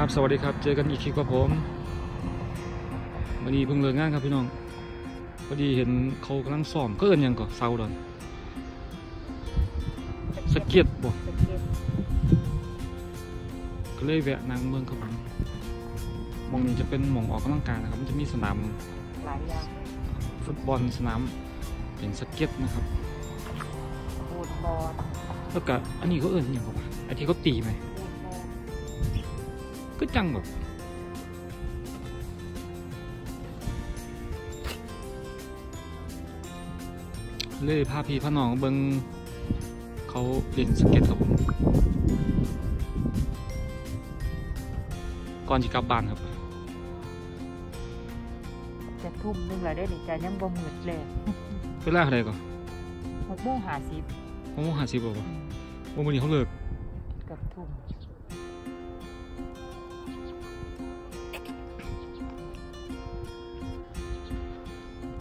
ครับ สวัสดีครับ เจอกันอีกคลิปกับผมวันนี้เพิ่งเลิกงานครับพี่น้อง พอดีเห็นเขากำลังซ้อมก็เอินหยังก่อเซาดอนสเก็ตบ่สเก็ตก็เลยแวะนางเมืองครับผมหมองนี้จะเป็นหมองออกกำลังกายนะครับ มันจะมีสนามหลายอย่างฟุตบอลสนามเป็นสเก็ตนะครับบูดบอลแล้วก็อันนี้เขาเอินหยังก่อวะไอที่เขาตีไหมบูดบอล ก็จังแบบเลยพาพี่พาน้องเบิงเขาเล่นสเก็ตครับผมก่อนจะกลับบ้านครับจะทุ่มหนึงแล้วได้ดิจ้ะยังบ่มืดเลยเวลาเท่าไหร่ก่อนหกโมงห้าสิบหกโมงห้าสิบบ่วะวันนี้เขาเลิกกับทุ่ม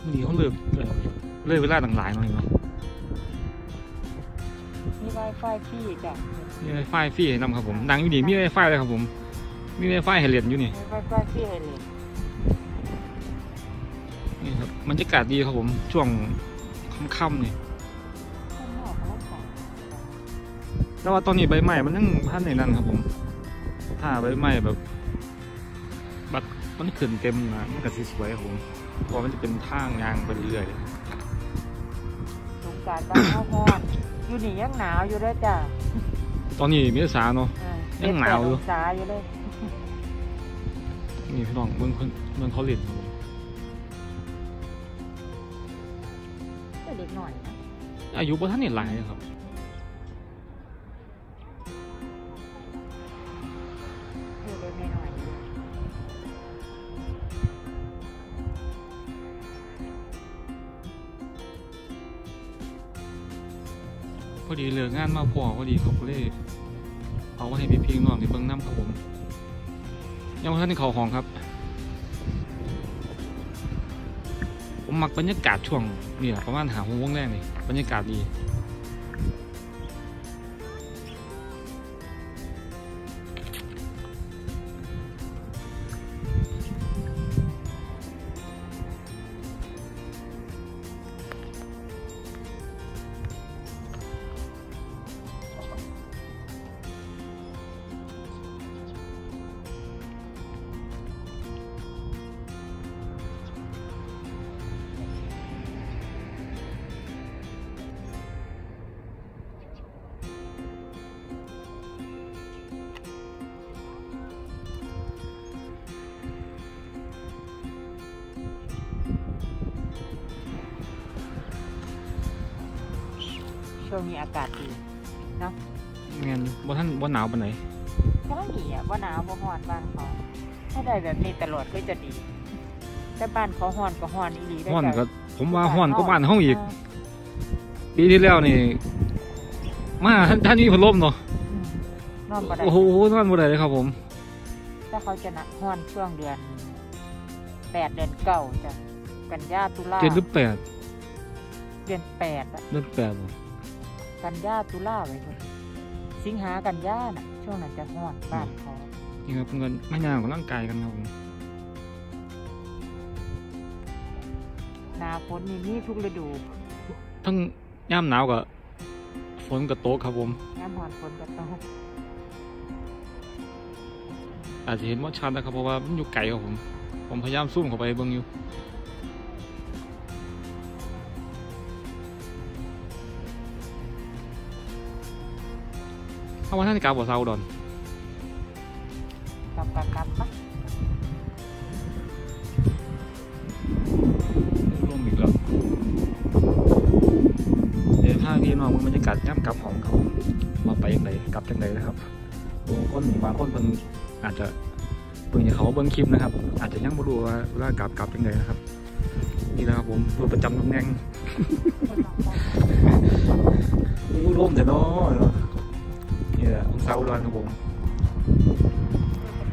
นนี้เขาเลิกเออเลยเวลาต่างหลายหน่อยเนาะมีไวไฟฟรีจ้ะมีไวไฟฟรีให้นำครับผมดังอยู่นี่มีไวไฟเลยครับผม มีไวไฟให้เรียนอยู่นี่มีไวไฟฟรีให้เลยนี่ครับบรรยากาศดีครับผมช่วงค่ำๆนี่ข้างนอกเขาใส่แต่ว่าตอนนี้ใบไม้มันยังพันในนั้นครับผม ถ้าใบไม้แบบ บัดมันขึ้นเต็มนะมันก็สิสวยครับผม เพราะมันจะเป็นทางยางไปเรื่อยสงกรารบ้านเฮาฮ้อนอยู่นี่ยังหนาวอยู่เด้อจ้ะๆตอนนี้เมษาเนาะอ่ายังหนาวอยู่เจ็ดแปดองศาอยู่เลยนี่พี่น้องเมืองเพิ่นเมืองเขาเล่นครับผมแต่เด็กหน่อยนะอายุบ่ท่านนี่หลายครับ อดีเหลืองานมาพอพอดีเขาก็เลยเอาไว้ให้พี่พี่น้องที่เบิ่งน้ำครับผมยังบ่ท่านในเขาห้องครับ ผมมักบรรยากาศช่วงเนี่ยประมาณหาหงวงแรกนี่บรรยากาศดี ช่วงนี้อากาศดีแม่นบ่ท่านบ่หนาวปานไหนกำลังดีอะว่าหนาวบ่ฮ้อนบ้านเขาถ้าได้แบบนี้ตลอดก็จะดีแต่บ้านเขาฮ้อนก็ฮ้อนอีหลีได้ฮ้อนจ้ะก็ผมว่าฮ้อนก็บ้านเฮาอีกเปีที่แล้วนี่ มาท่านท่านมีพัดลมเนาะอืมนอนบ่ได้โอ้โหนอนบ่ได้เลยครับผมถ้าเขาจะหนักฮ้อนช่วงเดือนแปดเดือนเก้าจ้ะกันยาตุลาเจ็ดหรือแปดเดือนแปดอะเดือนแปดบ่ กันยาตุลาไว้ก่อนสิงหากันยาน่ะ ช่วงนั้นจะฮ้อนบ้านเขานี่ครับเงินไม่ยากกับร่างกายกันครับผมหนาฝนนี่มีทุกฤดูทั้งย่ามหนาวกับฝนกับโต๊ะครับผมน้ำหอนฝนก็ตกอาจจะเห็นว่าชัดนะครับเพราะว่ามันอยู่ไกลครับผม ผมพยายามซูมเข้าไปเบิ่งอยู่ ถ้าว่าท่านกาบ่เซาดอนกลับกันกลับปะลมอีกแล้วเดี๋ยวถ้าพี่น้องมันบรรยากาศย่ำกลับของเขามาไปยังไงกลับยังไงนะครับบางคนบางคนเพิ่งอาจจะเพิ่งจะเขาเบิ่งคลิปนะครับ อาจจะยังไม่รู้ว่าเวลากลับกลับยังไงนะครับนี่นะครับผมรถประจำตำแหน่งอู้ร่มแต่น้อย เหยื่อองศาอุดรครับผม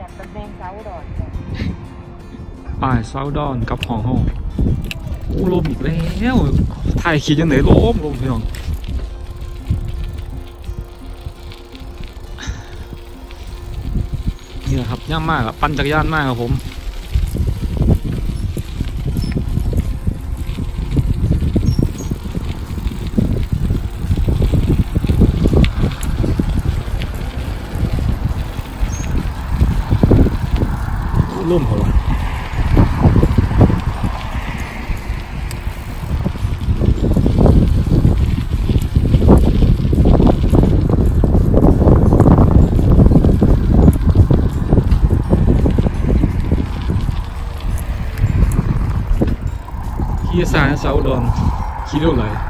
จากเสาดอนกับห้องห้องอ้ลมอีกแล้วถ่ายขี่จังไหนลมลมพี่น้องนี่แะครับย่างมากปั่นจักรยานมากครับผม ลุ่มเหรอ一三小段，几六来。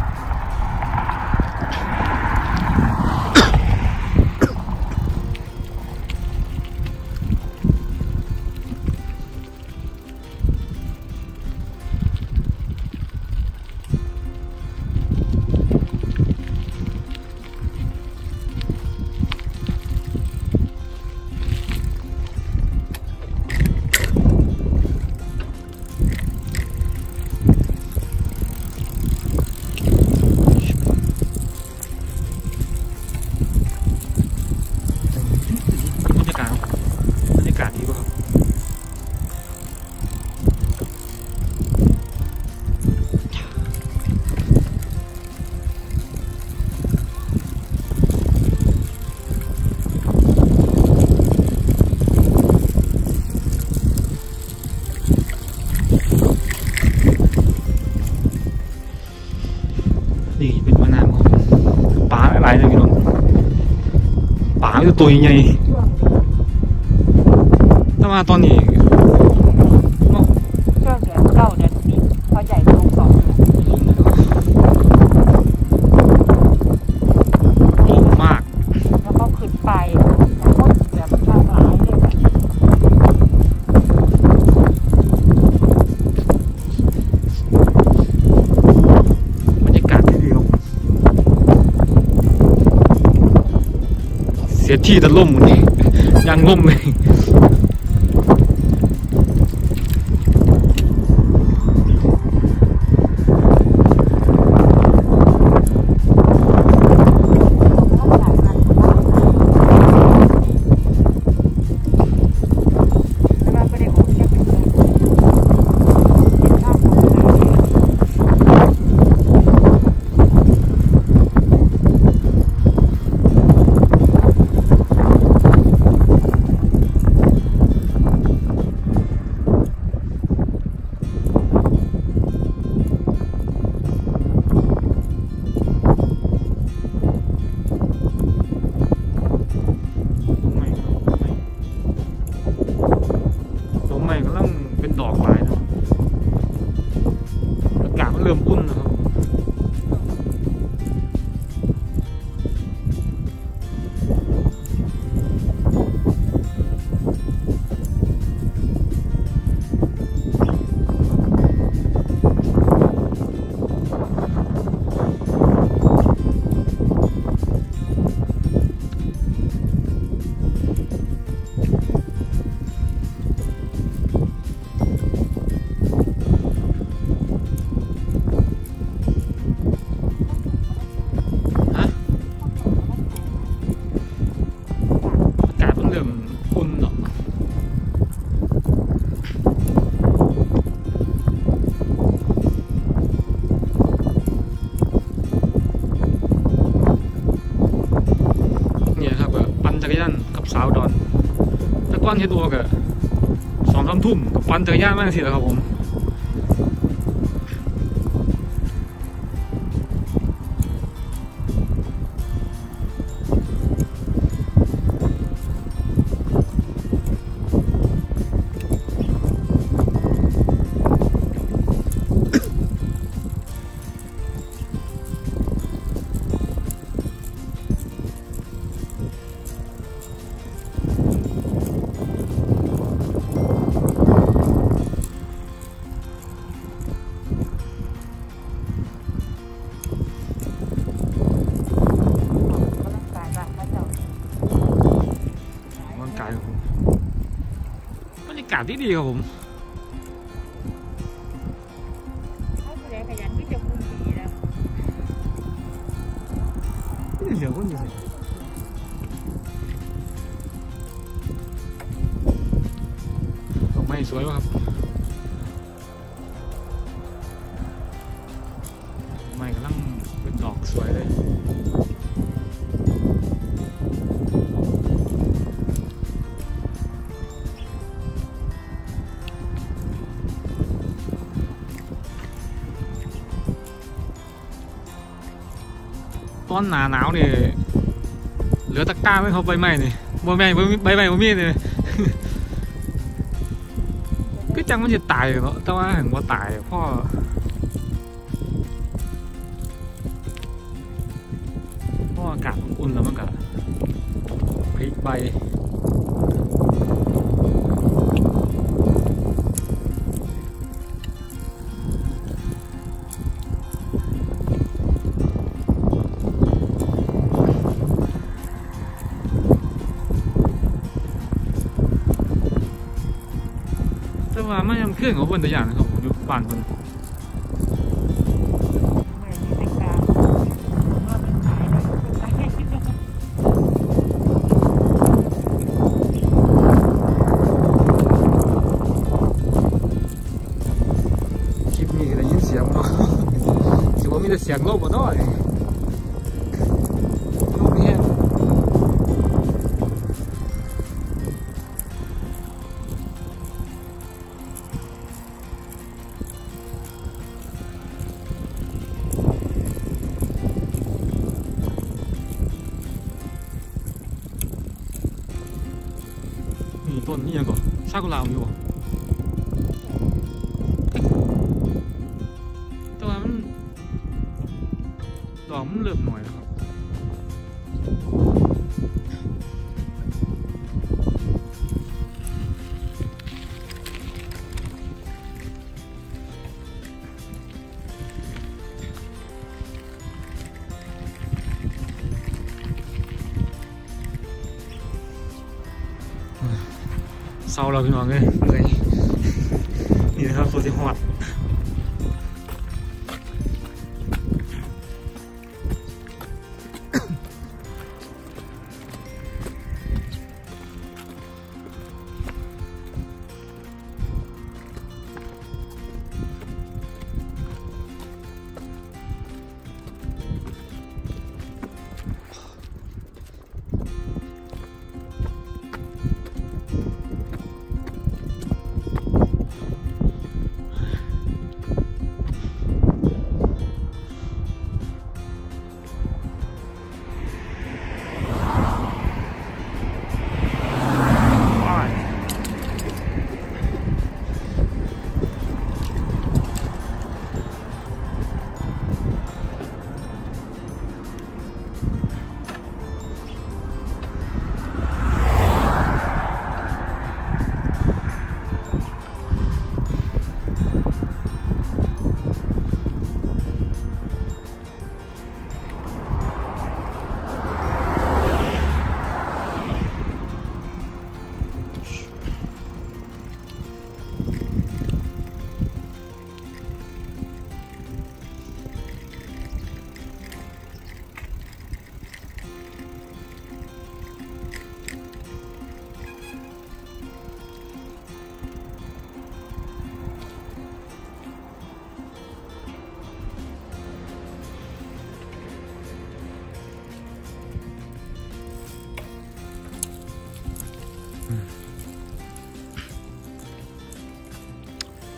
ตัวใหญ่ถ้ามาตอนนี้ ที่จะล่มนี่ยังล่มเลย ทุ่มกับฟันเจอย่ากนั่นสิแล้วครับผมาศที่ดีครับผมเสียงคนอยู่ดอกไม้สวยวะครับไม้กำลังเป็นดอกสวยเลย อนหนาหนาวนี่เหลือตะกร้าไม่เขาใบไม้นี่บ่แม่นบ่มีใบไม้บ่มีเลยก็จังมันจะตายเนาะแต่ว่าเห็นว่าตายพ่อพ่ออากาศอุ่นแล้วมันก็พลิกใบ ว่ามันยังเครื่องของเพิ่นตัวอย่างนะครับผมอยู่บ้านเพิ่น เมื่อยมีแต่กาว่ามันขายแล้วมันขาย คลิปนี้ได้ยินเสียงเนาะ ถือว่ามีแต่เสียงลมบ่เนาะ ต้นนี่ยังก่อนซากุระอยู่ เศร้าแล้วพี่น้องเลยเหนื่อยนี่นะครับตัวที่หอด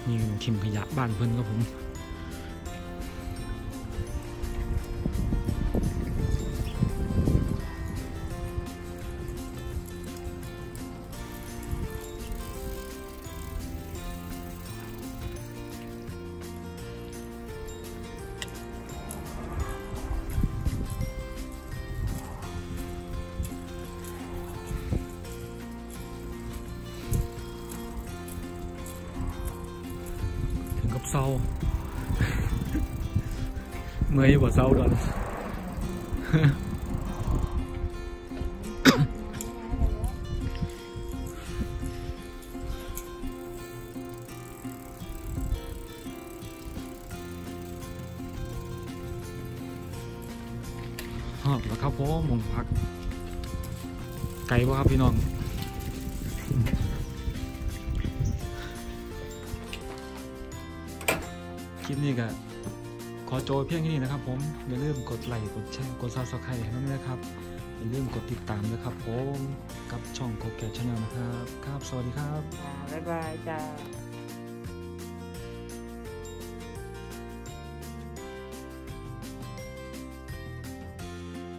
นี่ทิมขยะบ้านเพื่อนครับผม เศร้า เมื่อยกว่เศร้าดอนฮอบแล้วครับผมมงพัก ไกลป่ะครับพี่น้อง ลิปนี้ก็ขอโจเพียงแค่นี้นะครับ ผมอย่าลืมกดไลค์กดแชร์กดซับสไครต์ให้ด้วยนะครับอย่าลืมกดติดตามนะครับผมกับช่องโคแกชาแนลนะครับ ครับ สวัสดีครับ บ๊ายบายจ้า